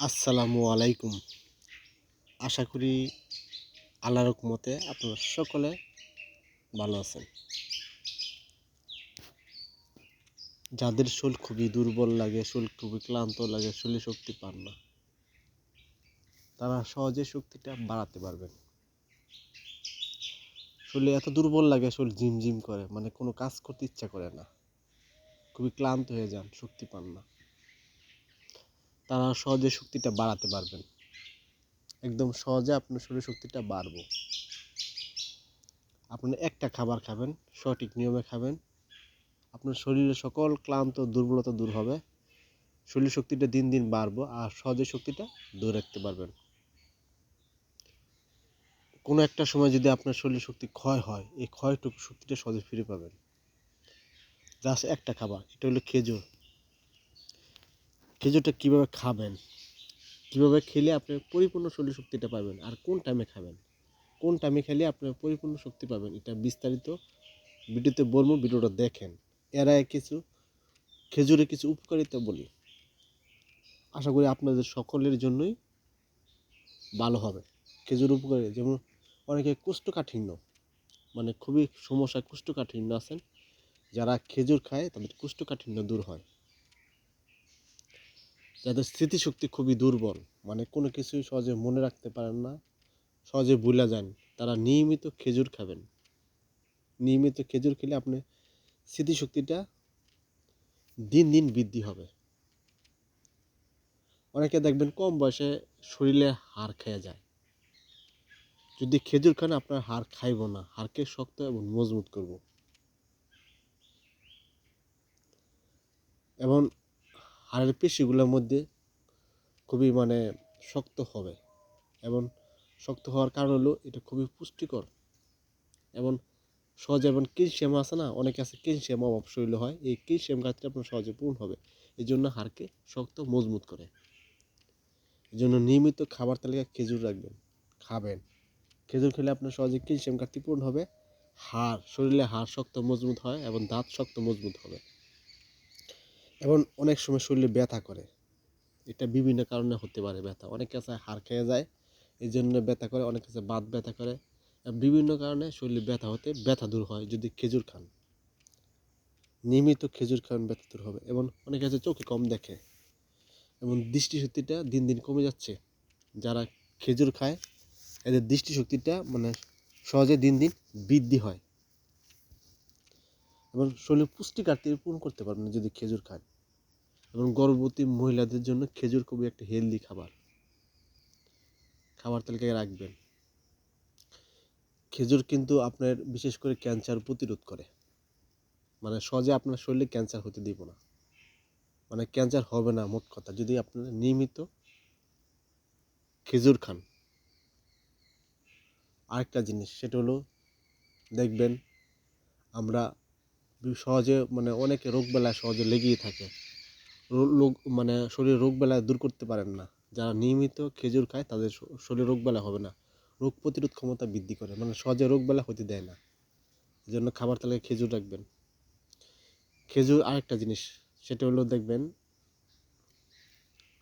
আসসালামু আলাইকুম। আশা করি আল্লাহর রকমতে আপনারা সকলে ভালো আছেন। যাদের শরীর খুবই দুর্বল লাগে, শরীর খুবই ক্লান্ত লাগে, শরীরে শক্তি পান না, তারা সহজে শক্তিটা বাড়াতে পারবেন। শরীরে এত দুর্বল লাগে, শরীর ঝিমঝিম করে মানে কোনো কাজ করতে ইচ্ছা করে না। খুবই ক্লান্ত হয়ে যান, শক্তি পান না। তারা সহজে শক্তিটা বাড়াতে পারবেন। একদম সহজে আপনার শরীর শক্তিটা বাড়বো। আপনি একটা খাবার খাবেন, সঠিক নিয়মে খাবেন। আপনার শরীরের সকল ক্লান্ত দুর্বলতা দূর হবে। শরীর শক্তিটা দিন দিন বাড়বো আর সহজে শক্তিটা দূর রাখতে পারবেন। কোনো একটা সময় যদি আপনার শরীর শক্তি ক্ষয় হয়, এই ক্ষয়টুকু শক্তিটা সহজে ফিরে পাবেন। জাস্ট একটা খাবার, এটা হলো খেজুর। খেজুরটা কীভাবে খাবেন? কীভাবে খেলে আপনি পরিপূর্ণ শরীর শক্তিটা পাবেন? আর কোন টাইমে খাবেন? কোন টাইমে খেলে আপনি পরিপূর্ণ শক্তি পাবেন? এটা বিস্তারিত ভিডিওতে বলব, ভিডিওটা দেখেন। এর আগে কিছু খেজুরে কিছু উপকারিতা বলি। আশা করি আপনাদের সকলের জন্যই ভালো হবে। খেজুর উপকারী যেমন অনেকে কোষ্ঠকাঠিন্য মানে খুবই সমস্যা কোষ্ঠকাঠিন্য আছেন, যারা খেজুর খায়, তাদের কোষ্ঠকাঠিন্য দূর হয়। যাদের স্মৃতিশক্তি খুবই দুর্বল মানে কোনো কিছুই সহজে মনে রাখতে পারেন না, সহজে ভুলে যান, তারা নিয়মিত খেজুর খাবেন। নিয়মিত খেজুর খেলে আপনি স্মৃতিশক্তিটা দিন দিন বৃদ্ধি হবে। অনেকে দেখবেন কম বয়সে শরীরে হাড় খেয়ে যায়। যদি খেজুর খান, আপনার হাড় খাইব না, হাড়কে শক্ত এবং মজবুত করব। এবং হাড়ের পেশিগুলোর মধ্যে খুবই মানে শক্ত হবে। এবং শক্ত হওয়ার কারণ হলো এটা খুবই পুষ্টিকর। এবং সহজে এবং ক্যালসিয়াম আছে না, অনেকে আছে ক্যালসিয়াম অভাব শরীরে হয়, এই ক্যালসিয়াম ঘাটতি আপনার সহজে পূরণ হবে। এই জন্য হাড়কে শক্ত, মজবুত করে। এই জন্য নিয়মিত খাবার তালিকায় খেজুর রাখবেন, খাবেন। খেজুর খেলে আপনার সহজে ক্যালসিয়াম ঘাটতি পূরণ হবে। হাড়, শরীরে হাড় শক্ত, মজবুত হয় এবং দাঁত শক্ত, মজবুত হবে। এবং অনেক সময় শরীরে ব্যথা করে। এটা বিভিন্ন কারণে হতে পারে ব্যথা। অনেক কাছে হাড় খেয়ে যায়, এই জন্য ব্যথা করে, অনেক কাছে বাত ব্যথা করে। বিভিন্ন কারণে শরীরে ব্যথা হতে ব্যথা দূর হয় যদি খেজুর খান। নিয়মিত খেজুর খান ব্যথা দূর হবে এবং অনেক কাছে চোখে কম দেখে। এবং দৃষ্টিশক্তিটা দিন দিন কমে যাচ্ছে। যারা খেজুর খায়, এদের দৃষ্টিশক্তিটা মানে সহজে দিন দিন বৃদ্ধি হয়। এবং শরীরে পুষ্টি ঘাটতি পূরণ করতে পারবেন যদি খেজুর খান। এবং গর্ভবতী মহিলাদের জন্য খেজুর খুবই একটা হেলদি খাবার। খাবার তালিকায় রাখবেন। খেজুর কিন্তু আপনার বিশেষ করে ক্যান্সার প্রতিরোধ করে। মানে সহজে আপনার শরীরে ক্যান্সার হতে দিব না। মানে ক্যান্সার হবে না, মোট কথা। যদি আপনারা নিয়মিত খেজুর খান। আরেকটা জিনিস, সেটা হলো দেখবেন আমরা সহজে মানে অনেকে রোগবেলায় সহজে লেগেই থাকে। রোগ মানে শরীরে রোগবেলায় দূর করতে পারেন না। যারা নিয়মিত খেজুর খায়, তাদের শরীরে রোগবেলা হবে না। রোগ প্রতিরোধ ক্ষমতা বৃদ্ধি করে মানে সহজে রোগবেলা হতে দেয় না। এই জন্য খাবার তালিকায় খেজুর রাখবেন। খেজুর আরেকটা জিনিস, সেটা হলো দেখবেন,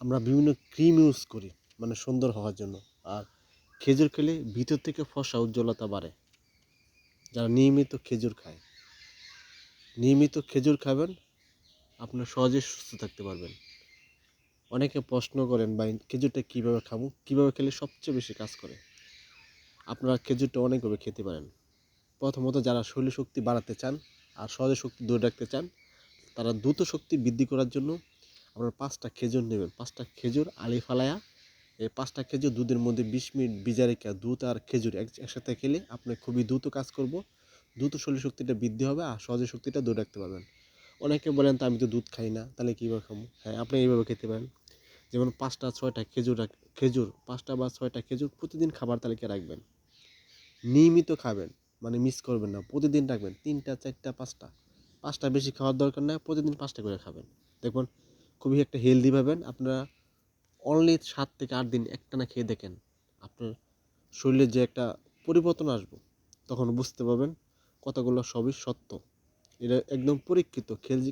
আমরা বিভিন্ন ক্রিম ইউজ করি মানে সুন্দর হওয়ার জন্য। আর খেজুর খেলে ভিতর থেকে ফসা উজ্জ্বলতা বাড়ে। যারা নিয়মিত খেজুর খায়। নিয়মিত খেজুর খাবেন, আপনার সহজে সুস্থ থাকতে পারবেন। অনেকে প্রশ্ন করেন বা খেজুরটা কীভাবে খাব? কীভাবে খেলে সবচেয়ে বেশি কাজ করে? আপনারা খেজুরটা অনেকভাবে খেতে পারেন। প্রথমত যারা শরীর শক্তি বাড়াতে চান আর সহজে শক্তি ধরে রাখতে চান, তারা দ্রুত শক্তি বৃদ্ধি করার জন্য আপনারা পাঁচটা খেজুর নেবেন। পাঁচটা খেজুর আলি ফালায়া এই পাঁচটা খেজুর দুধের মধ্যে বিশ মিনিট ভিজা রেখে দুধ আর খেজুর এক- একসাথে খেলে আপনি খুবই দ্রুত কাজ করব। দ্রুত শরীর শক্তিটা বৃদ্ধি হবে আর সহজে শক্তিটা ধরে রাখতে পারবেন। অনেকে বলেন, তা আমি তো দুধ খাই না, তাহলে কীভাবে খাব? হ্যাঁ আপনি এইভাবে খেতে পারেন। যেমন পাঁচটা, ছয়টা খেজুর খেজুর, পাঁচটা বা ছয়টা খেজুর প্রতিদিন খাবার তালিকায় রাখবেন। নিয়মিত খাবেন মানে মিস করবেন না, প্রতিদিন রাখবেন, তিনটা, চারটা, পাঁচটা। পাঁচটা বেশি খাওয়ার দরকার নাই, প্রতিদিন পাঁচটা করে খাবেন। দেখবেন খুবই একটা হেলদি পাবেন আপনারা অনলি সাত থেকে আট দিন একটানা খেয়ে দেখেন, আপনার শরীরে যে একটা পরিবর্তন আসবে, তখন বুঝতে পারবেন কতগুলো সবই সত্য। এটা একদম পরীক্ষিত।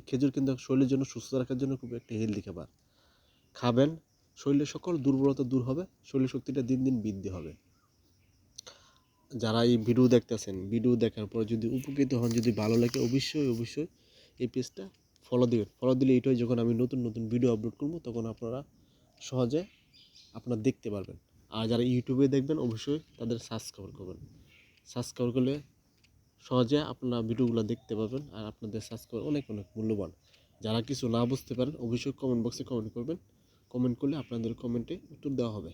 খেজুর কিন্তু শরীরের জন্য সুস্থ রাখার জন্য খুব একটা হেলদি খাবার। খাবেন, শরীরের সকল দুর্বলতা দূর হবে, শরীর শক্তিটা দিন দিন বৃদ্ধি হবে। যারা এই ভিডিও দেখতেছেন ভিডিও দেখার পর যদি উপকৃত হন, যদি ভালো লাগে, অবশ্যই অবশ্যই এই পেজটা ফলো দিবেন। ফলো দিলে এটাই যখন আমি নতুন নতুন ভিডিও আপলোড করব, তখন আপনারা সহজে আপনারা দেখতে পারবেন। আর যারা ইউটিউবে দেখবেন, অবশ্যই তাদের সাবস্ক্রাইব করবেন। সাবস্ক্রাইব করলে সহজে আপনারা ভিডিওগুলো দেখতে পাবেন আর আপনাদের সাবস্ক্রাইব অনেক অনেক মূল্যবান। যারা কিছু না বুঝতে পারেন, অবশ্যই কমেন্ট বক্সে কমেন্ট করবেন। কমেন্ট করলে আপনাদের কমেন্টে উত্তর দেওয়া হবে।